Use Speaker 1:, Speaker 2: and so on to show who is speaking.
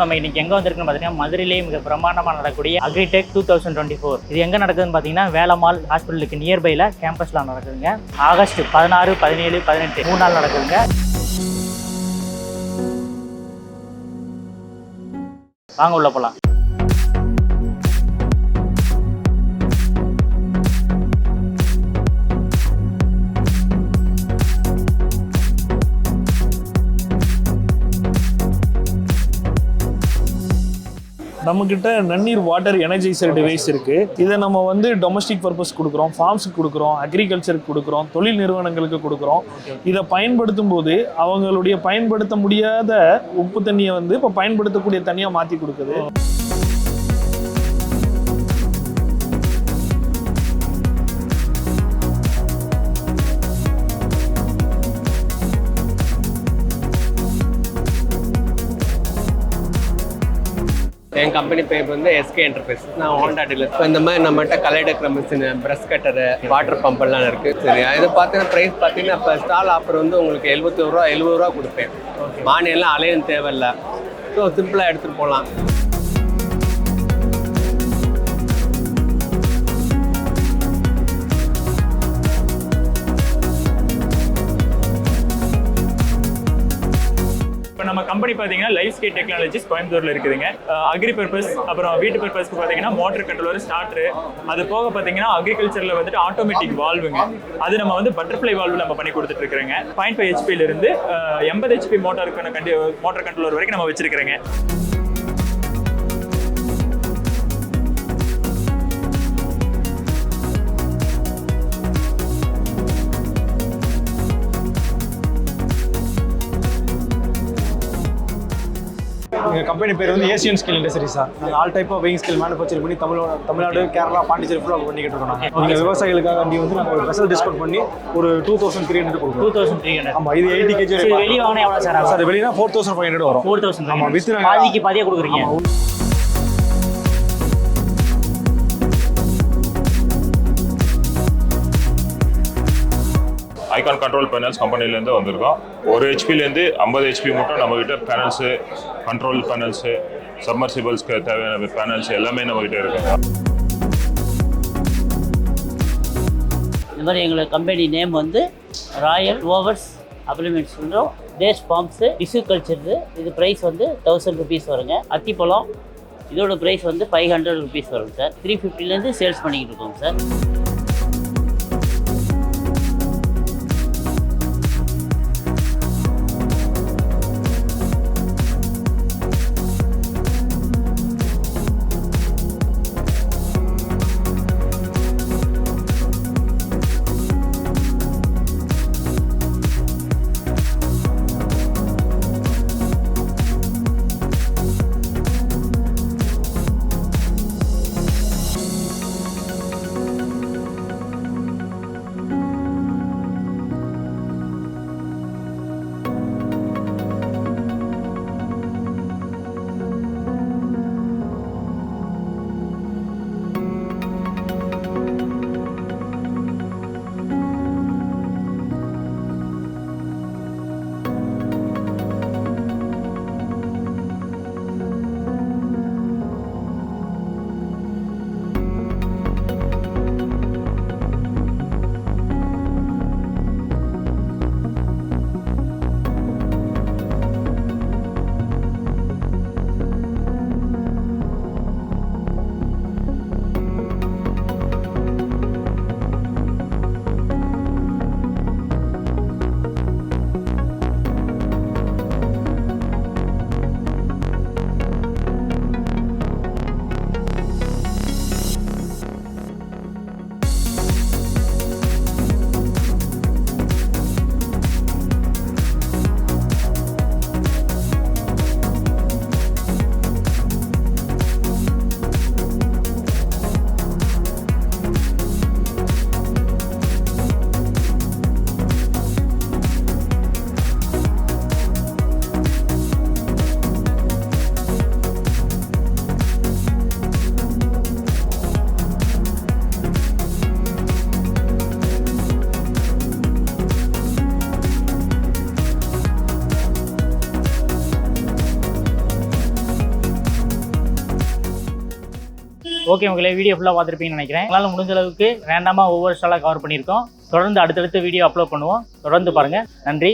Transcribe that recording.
Speaker 1: நம்ம இன்னைக்கு எங்க வந்திருக்குன்னு பார்த்தீங்கன்னா மதுரையிலே மிக பிரம்மாண்டமாக நடக்கக்கூடிய Agritech two thousand twenty four இது எங்க நடக்குதுன்னு பார்த்தீங்கன்னா வேலமால் ஹாஸ்பிட்டலுக்கு நியர்பைல கேம்பஸ்ல நடக்குதுங்க. ஆகஸ்ட் பதினாறு பதினேழு பதினெட்டு மூணு நாள் நடக்குதுங்க. வாங்க உள்ள போலாம்.
Speaker 2: நம்மக்கிட்ட நன்னீர் வாட்டர் எனர்ஜைசர் டிவைஸ் இருக்கு. இதை நம்ம வந்து டொமஸ்டிக் பர்பஸ் கொடுக்குறோம் ஃபார்ம்ஸுக்கு கொடுக்குறோம் அக்ரிகல்ச்சருக்கு கொடுக்குறோம் தொழில் நிறுவனங்களுக்கு கொடுக்குறோம். இதை பயன்படுத்தும் போது அவங்களுடைய பயன்படுத்த முடியாத உப்பு தண்ணியை வந்து இப்போ பயன்படுத்தக்கூடிய தண்ணியாக மாற்றி கொடுக்குது.
Speaker 3: என் கம்பெனி பேர் வந்து எஸ்கே என்டர்பிரைஸ் நான் ஹோண்டா டீலர் இப்போ இந்த மாதிரி நம்மகிட்ட களை எடுக்கிற machine brush cutter water pump எல்லாம் இருக்கு. சரி இது பார்த்தீங்கன்னா ப்ரைஸ் பார்த்தீங்கன்னா இப்போ ஸ்டால் ஆஃபர் வந்து உங்களுக்கு எழுபத்தி ரூபா எழுபது ரூபா கொடுப்பேன். மானியெல்லாம் அலையும் தேவையில்லை. ஸோ சிம்பிளாக எடுத்துகிட்டு போகலாம்.
Speaker 4: கம்பெனி பார்த்தீங்கன்னா லைஃப் ஸ்கேட் டெக்னாலஜிஸ் கோயம்புத்தூரில் இருக்குதுங்க. அக்ரி பர்பஸ் அப்புறம் வீட்டு பர்பஸ்க்கு பார்த்தீங்கன்னா மோட்டர் கண்ட்ரோலர் ஸ்டார்ட்ரு அது போக பார்த்தீங்கன்னா அக்ரிகல்ச்சரில் வந்துட்டு ஆட்டோமேட்டிக் வால்வுங்க அது நம்ம வந்து பட்டர்ஃப்ளை வால்வு நம்ம பண்ணி கொடுத்துட்டு இருக்கிறோங்க பாயிண்ட் ஃபைவ் ஹெச்பியிலிருந்து எண்பது ஹெச்பி மோட்டாருக்கான கண்டி மோட்டர் கண்ட்ரோலர் வரைக்கும் நம்ம வச்சிருக்கிறேங்க.
Speaker 5: கம்பெனி பேர் வந்து ஏசியன் ஸ்கில் இண்டஸ்ட்ரி சார். நாங்கள் all type of weighing scale manufacture பண்ணி தமிழோட தமிழ்நாடு கேரளா பாண்டிச்சேரி ஃபுல்லாக பண்ணிக்கிட்டு இருக்கோம் நாங்கள் விவசாயிகளுக்காக வண்டி வந்து நாங்கள் ஒரு ஸ்பெஷல் டிஸ்கவுண்ட் பண்ணி ஒரு two thousand three hundred
Speaker 1: two
Speaker 5: கொடுக்குறோம்
Speaker 1: தௌசண்ட் த்ரீ ஹண்ட்ரட்
Speaker 5: ஆமாம் இது எயிட்டி கேஜி
Speaker 1: சரி வெளியே வாங்கினா எவ்வளோ சார்
Speaker 5: சார் வெளியினா ஃபோர் தௌசண்ட் ஃபைவ் ஹண்ட்ரட் வரும்.
Speaker 1: ஃபோர் தௌசண்ட்
Speaker 5: ஆமா, with நாங்க-
Speaker 1: பாதிக்கு பாதியாக கொடுக்குறீங்க.
Speaker 6: ஐகான் கண்ட்ரோல் பேனல்ஸ் கம்பெனிலேருந்து வந்திருக்கோம். ஒரு ஹெச்பிலேருந்து ஐம்பது ஹெச்பி மட்டும் நம்மக்கிட்ட பேனல்ஸு கண்ட்ரோல் பேனல்ஸு சப்மர்சிபிள்ஸ்க்கு தேவையான பேனல்ஸ் எல்லாமே நம்மக்கிட்ட இருக்கு.
Speaker 7: இந்த மாதிரி எங்களோட கம்பெனி நேம் வந்து ராயல் ஓவர்ஸ் அப்ளிமெண்ட்ஸ் சொல்கிறோம் டேஸ் பாம்ப்ஸு டிஷ்யூ கல்ச்சர்து இது ப்ரைஸ் வந்து தௌசண்ட் ருபீஸ் வருங்க. அத்திப்பழம் இதோட ப்ரைஸ் வந்து ஃபைவ் ஹண்ட்ரட் ருபீஸ் வரும் சார் த்ரீ ஃபிஃப்டிலேருந்து சேல்ஸ் பண்ணிக்கிட்டு இருக்கோம் சார்
Speaker 1: ஓகே உங்களே வீடியோ ஃபுல்லாக பார்த்துருப்பீங்கன்னு நினைக்கிறேன். உங்களால் முடிஞ்ச அளவுக்கு ரேண்டமாக ஒவ்வொரு ஸ்டாலாக கவர் பண்ணியிருக்கோம். தொடர்ந்து அடுத்தடுத்து வீடியோ அப்லோட் பண்ணுவோம். தொடர்ந்து பாருங்கள் நன்றி.